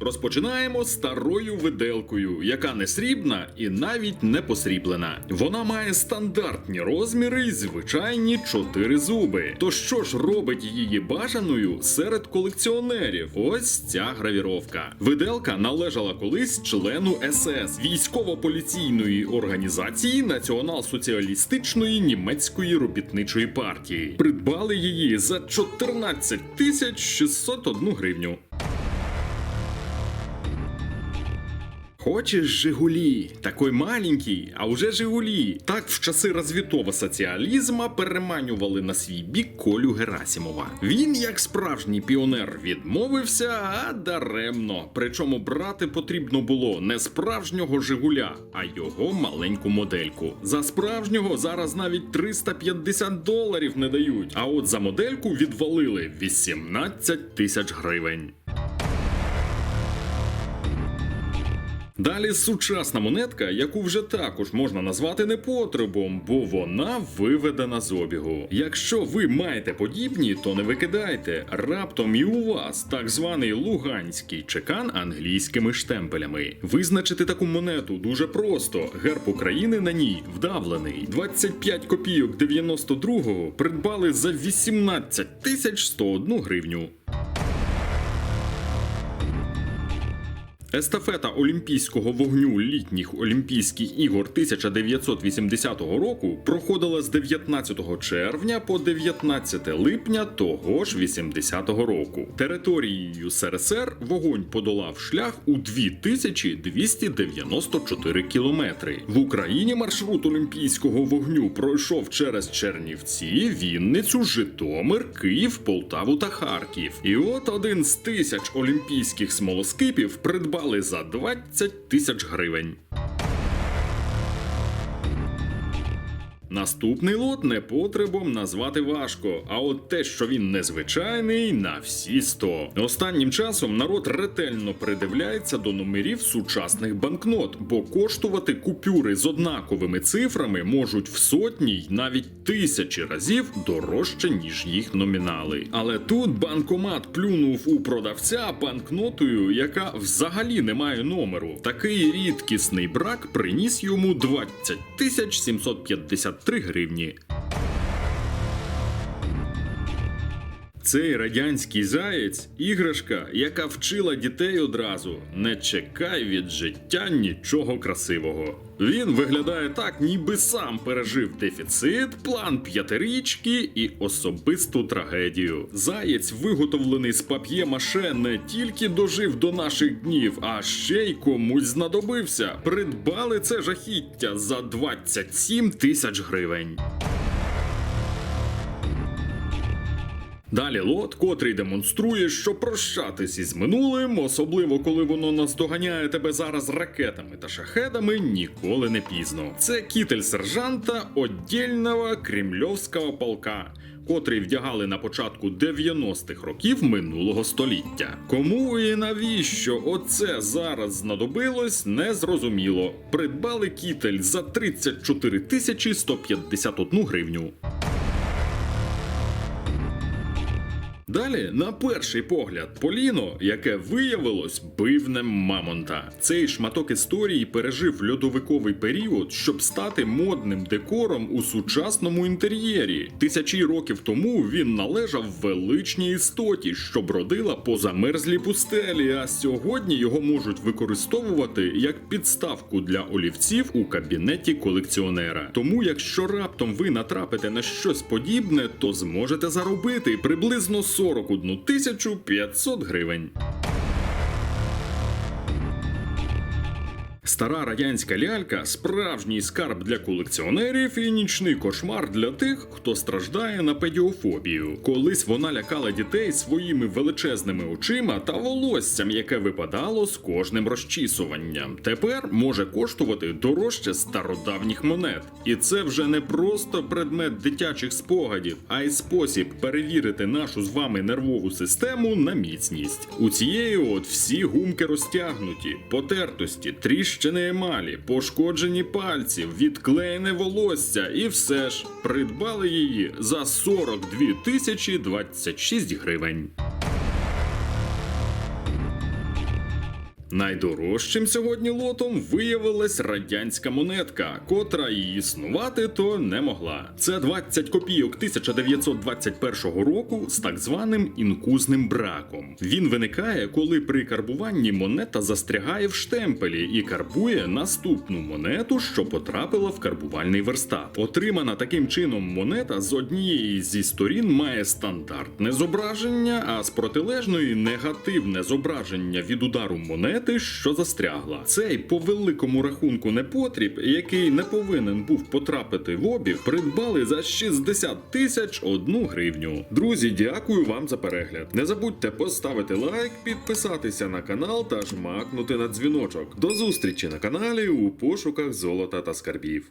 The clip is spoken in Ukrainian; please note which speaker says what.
Speaker 1: Розпочинаємо старою виделкою, яка не срібна і навіть не посріблена. Вона має стандартні розміри і звичайні чотири зуби. То що ж робить її бажаною серед колекціонерів? Ось ця гравіровка. Виделка належала колись члену СС військово-поліційної організації Націонал-соціалістичної німецької робітничої партії. Придбали її за 14 тисяч 601 гривню. Хочеш Жигулі, такой маленький, а уже Жигулі. Так в часи розвитого соціалізма переманювали на свій бік Колю Герасімова. Він, як справжній піонер, відмовився, а даремно. Причому брати потрібно було не справжнього Жигуля, а його маленьку модельку. За справжнього зараз навіть 350 доларів не дають. А от за модельку відвалили 18 тисяч гривень. Далі сучасна монетка, яку вже також можна назвати непотребом, бо вона виведена з обігу. Якщо ви маєте подібні, то не викидайте. Раптом і у вас так званий луганський чекан англійськими штемпелями. Визначити таку монету дуже просто. Герб України на ній вдавлений. 25 копійок 92-го придбали за 18 тисяч 101 гривню. Естафета Олімпійського вогню літніх Олімпійських ігор 1980 року проходила з 19 червня по 19 липня того ж 80-го року. Територією СРСР вогонь подолав шлях у 2294 кілометри. В Україні маршрут Олімпійського вогню пройшов через Чернівці, Вінницю, Житомир, Київ, Полтаву та Харків. І от один з тисяч олімпійських смолоскипів придбали за 20 тисяч гривень. Наступний лот непотребом назвати важко, а от те, що він незвичайний, на всі 100. Останнім часом народ ретельно придивляється до номерів сучасних банкнот, бо коштувати купюри з однаковими цифрами можуть в сотні й навіть тисячі разів дорожче, ніж їх номінали. Але тут банкомат плюнув у продавця банкнотою, яка взагалі не має номеру. Такий рідкісний брак приніс йому 20 тисяч 753 гривні. Цей радянський заєць іграшка, яка вчила дітей одразу: не чекай від життя нічого красивого. Він виглядає так, ніби сам пережив дефіцит, план п'ятирічки і особисту трагедію. Заєць, виготовлений з пап'є-маше, не тільки дожив до наших днів, а ще й комусь знадобився. Придбали це жахіття за 27 тисяч гривень. Далі лот, котрий демонструє, що прощатись із минулим, особливо коли воно наздоганяє тебе зараз ракетами та шахедами, ніколи не пізно. Це кітель сержанта отдільного кремльовського полка. Котрий вдягали на початку 90-х років минулого століття. Кому і навіщо оце зараз знадобилось, не зрозуміло. Придбали кітель за 34 тисячі 151 гривню. Далі, на перший погляд, Поліно, яке виявилось бивнем Мамонта. Цей шматок історії пережив льодовиковий період, щоб стати модним декором у сучасному інтер'єрі. Тисячі років тому він належав величній істоті, що бродила по замерзлій пустелі. А сьогодні його можуть використовувати як підставку для олівців у кабінеті колекціонера. Тому, якщо раптом ви натрапите на щось подібне, то зможете заробити приблизно 41 тисячу 500 гривень. Стара радянська лялька справжній скарб для колекціонерів і нічний кошмар для тих, хто страждає на педіофобію. Колись вона лякала дітей своїми величезними очима та волоссям, яке випадало з кожним розчісуванням. Тепер може коштувати дорожче стародавніх монет. І це вже не просто предмет дитячих спогадів, а й спосіб перевірити нашу з вами нервову систему на міцність. У цієї от всі гумки розтягнуті, потертості, тріщини емалі, пошкоджені пальці, відклеєне волосся, і все ж придбали її за 42 тисячі 26 гривень. Найдорожчим сьогодні лотом виявилась радянська монетка, котра і існувати то не могла. Це 20 копійок 1921 року з так званим інкузним браком. Він виникає, коли при карбуванні монета застрягає в штемпелі і карбує наступну монету, що потрапила в карбувальний верстат. Отримана таким чином монета з однієї зі сторін має стандартне зображення, а з протилежної негативне зображення від удару монети, що застрягла. Цей по великому рахунку непотріб, який не повинен був потрапити в обіг, придбали за 60 тисяч одну гривню. Друзі, дякую вам за перегляд. Не забудьте поставити лайк, підписатися на канал та жмакнути на дзвіночок. До зустрічі на каналі у пошуках золота та скарбів.